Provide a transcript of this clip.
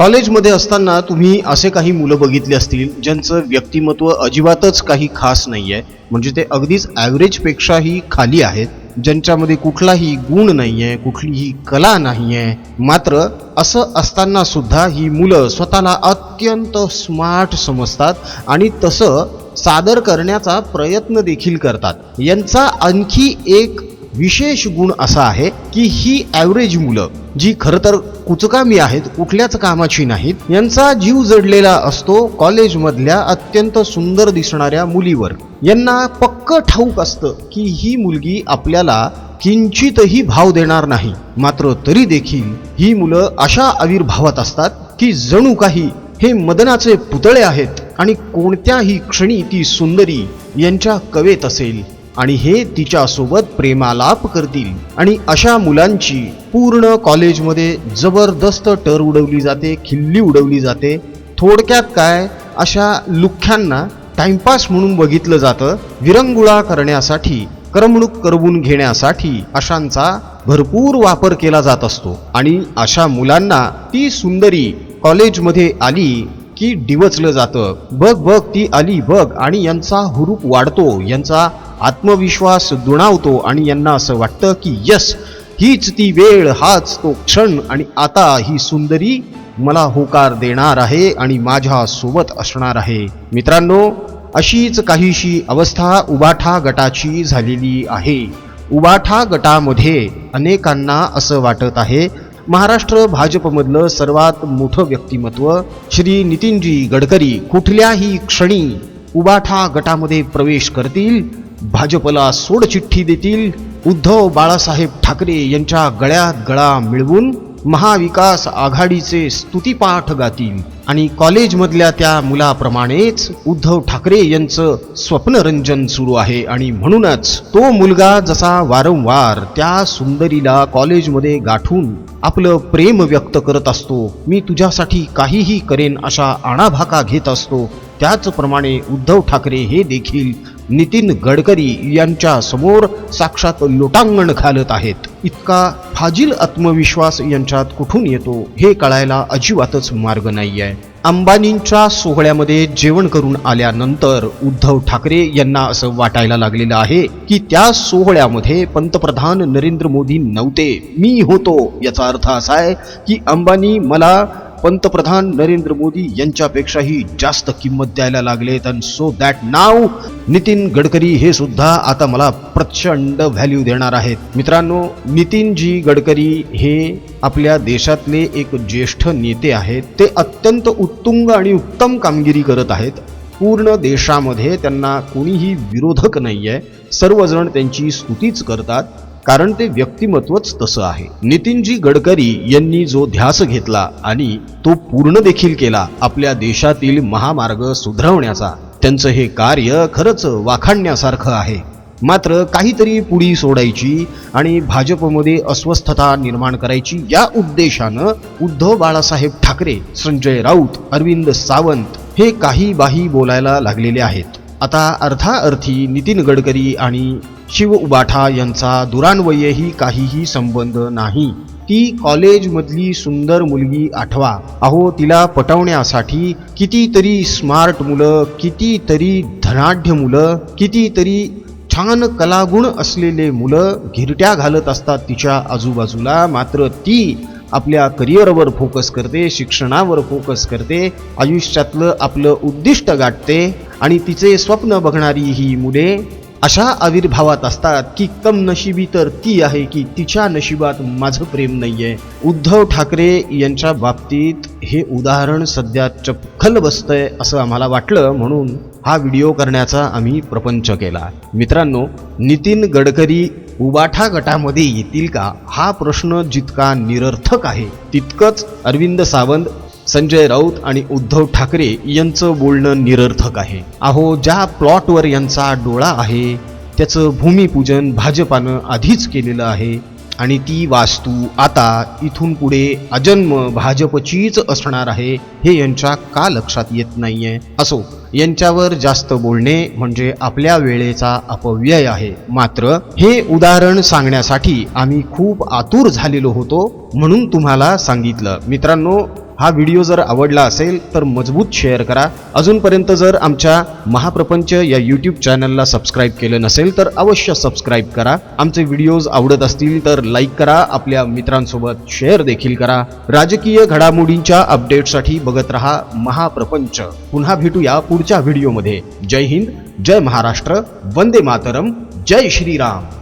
कॉलेजमध्ये असताना तुम्ही असे काही मुलं बघितले असतील ज्यांचं व्यक्तिमत्व अजिबातच काही खास नाही आहे म्हणजे ते अगदीच ॲव्हरेजपेक्षाही खाली आहेत ज्यांच्यामध्ये कुठलाही गुण नाही आहे कुठलीही कला नाही आहे मात्र असं असताना सुद्धा ही मुलं स्वतःला अत्यंत स्मार्ट समजतात आणि तसं सादर करण्याचा प्रयत्न देखील करतात. यांचा आणखी एक विशेष गुण असा आहे की ही ॲव्हरेज मुलं जी खरं तर कुचकामी आहेत कुठल्याच कामाची नाहीत यांचा जीव जडलेला असतो कॉलेजमधल्या अत्यंत सुंदर दिसणाऱ्या मुलीवर. यांना पक्क ठाऊक असतं की ही मुलगी आपल्याला किंचितही भाव देणार नाही. मात्र तरी देखील ही मुलं अशा आविर्भावात असतात की जणू काही हे मदनाचे पुतळे आहेत आणि कोणत्याही क्षणी ती सुंदरी यांच्या कवेत असेल. आणि हे तिच्यासोबत प्रेमालाप करतील. आणि अशा मुलांची पूर्ण कॉलेजमध्ये जबरदस्त टर उडवली जाते खिल्ली उडवली जाते. थोडक्यात काय? अशा लुख्यांना टाइमपास म्हणून बघितलं जातं विरंगुळा करण्यासाठी करमणूक करवून घेण्यासाठी अशांचा भरपूर वापर केला जात असतो. आणि अशा मुलांना ती सुंदरी कॉलेजमध्ये आली की डिवचलं जातं. बघ बघ ती आली बघ. आणि यांचा हुरूप वाढतो. यांचा आत्मविश्वास दुणावतो आणि यांना असं वाटतं की यस हीच ती वेळ हाच तो क्षण आणि आता ही सुंदरी मला होकार देणार आहे आणि माझ्या सोबत असणार आहे. मित्रांनो अशीच काहीशी अवस्था उबाठा गटाची झालेली आहे. उबाठा गटामध्ये अनेकांना असं वाटत आहे महाराष्ट्र भाजपमधलं सर्वात मोठं व्यक्तिमत्व श्री नितीनजी गडकरी कुठल्याही क्षणी उबाठा गटामध्ये प्रवेश करतील भाजपला सोडचिठ्ठी देतील. उद्धव बाळासाहेब ठाकरे यांच्या गळ्यात गळा मिळवून महाविकास आघाडीचे स्तुतिपाठ गातील. आणि कॉलेजमधल्या त्या मुलाप्रमाणेच उद्धव ठाकरे यांचं स्वप्नरंजन सुरू आहे. आणि म्हणूनच तो मुलगा जसा वारंवार त्या सुंदरीला कॉलेजमध्ये गाठून आपलं प्रेम व्यक्त करत असतो मी तुझ्यासाठी काहीही करेन अशा आणाभाका घेत असतो. त्याचप्रमाणे उद्धव ठाकरे हे देखील नितीन गडकरी यांच्या समोर साक्षात लोटांगण घालत आहेत. इतका फाजील आत्मविश्वास यांच्यात कुठून येतो हे कळायला अजिबातच मार्ग नाही आहे अंबानींच्या सोहळ्यामध्ये जेवण करून आल्यानंतर उद्धव ठाकरे यांना असं वाटायला लागलेलं आहे की त्या सोहळ्यामध्ये पंतप्रधान नरेंद्र मोदी नव्हते. मी होतो याचा अर्थ असा आहे की अंबानी मला पंतप्रधान नरेंद्र मोदी यांच्यापेक्षाही जास्त किंमत द्यायला लागलेत अँड सो दॅट नाव नितीन गडकरी हे सुद्धा आता मला प्रचंड व्हॅल्यू देणार आहेत. मित्रांनो नितीनजी गडकरी हे आपल्या देशातले एक ज्येष्ठ नेते आहेत. ते अत्यंत उत्तुंग आणि उत्तम कामगिरी करत आहेत. पूर्ण देशामध्ये त्यांना कोणीही विरोधक नाही आहे सर्वजण त्यांची स्तुतीच करतात. कारण ते व्यक्तिमत्वच तसं आहे. नितीनजी गडकरी यांनी जो ध्यास घेतला आणि तो पूर्ण देखील केला आपल्या देशातील महामार्ग सुधरवण्याचा त्यांचं हे कार्य खरंच वाखाणण्यासारखं आहे. मात्र काहीतरी पुढी सोडायची आणि भाजपमध्ये अस्वस्थता निर्माण करायची या उद्देशानं उद्धव बाळासाहेब ठाकरे संजय राऊत अरविंद सावंत हे काही बाही बोलायला लागलेले आहेत. आता अर्थाअर्थी नितीन गडकरी आणि शिव उबाठा यांचा दुरान्वयही काहीही संबंध नाही. ती कॉलेजमधली सुंदर मुलगी आठवा. अहो तिला पटवण्यासाठी कितीतरी स्मार्ट मुलं कितीतरी धनाढ्य मुलं कितीतरी छान कलागुण असलेले मुलं घिरट्या घालत असतात तिच्या आजूबाजूला. मात्र ती आपल्या करिअरवर फोकस करते शिक्षणावर फोकस करते आयुष्यातलं आपलं उद्दिष्ट गाठते आणि तिचे स्वप्न बघणारी ही मुले अशा आविर्भावात असतात की कम नशिबी तर ती आहे की तिच्या नशिबात माझं प्रेम नाहीये. उद्धव ठाकरे यांच्या बाबतीत हे उदाहरण सध्या चपखल बसतंय असं आम्हाला वाटलं म्हणून हा व्हिडिओ करण्याचा आम्ही प्रपंच केला. मित्रांनो नितीन गडकरी उबाठा गटामध्ये येतील का? हा प्रश्न जितका निरर्थक आहे तितकंच अरविंद सावंत संजय राऊत आणि उद्धव ठाकरे यांचं बोलणं निरर्थक आहे. अहो ज्या प्लॉटवर यांचा डोळा आहे त्याचं भूमिपूजन भाजपानं आधीच केलेलं आहे आणि ती वास्तू आता इथून पुढे अजन्म भाजपचीच असणार आहे हे यांच्या का लक्षात येत नाहीये? असो यांच्यावर जास्त बोलणे म्हणजे आपल्या वेळेचा अपव्यय आहे. मात्र हे उदाहरण सांगण्यासाठी आम्ही खूप आतुर झालेलो होतो म्हणून तुम्हाला सांगितलं. मित्रांनो हा व्हिडिओ जर आवडला असेल तर मजबूत शेअर करा. अजूनपर्यंत जर आमच्या महाप्रपंच या यूट्यूब चॅनलला सबस्क्राईब केलं नसेल तर अवश्य सबस्क्राईब करा. आमचे व्हिडिओज आवडत असतील तर लाईक करा. आपल्या मित्रांसोबत शेअर देखील करा. राजकीय घडामोडींच्या अपडेटसाठी बघत रहा महाप्रपंच. पुन्हा भेटूया पुढच्या व्हिडिओमध्ये जय हिंद जय महाराष्ट्र वंदे मातरम जय श्रीराम.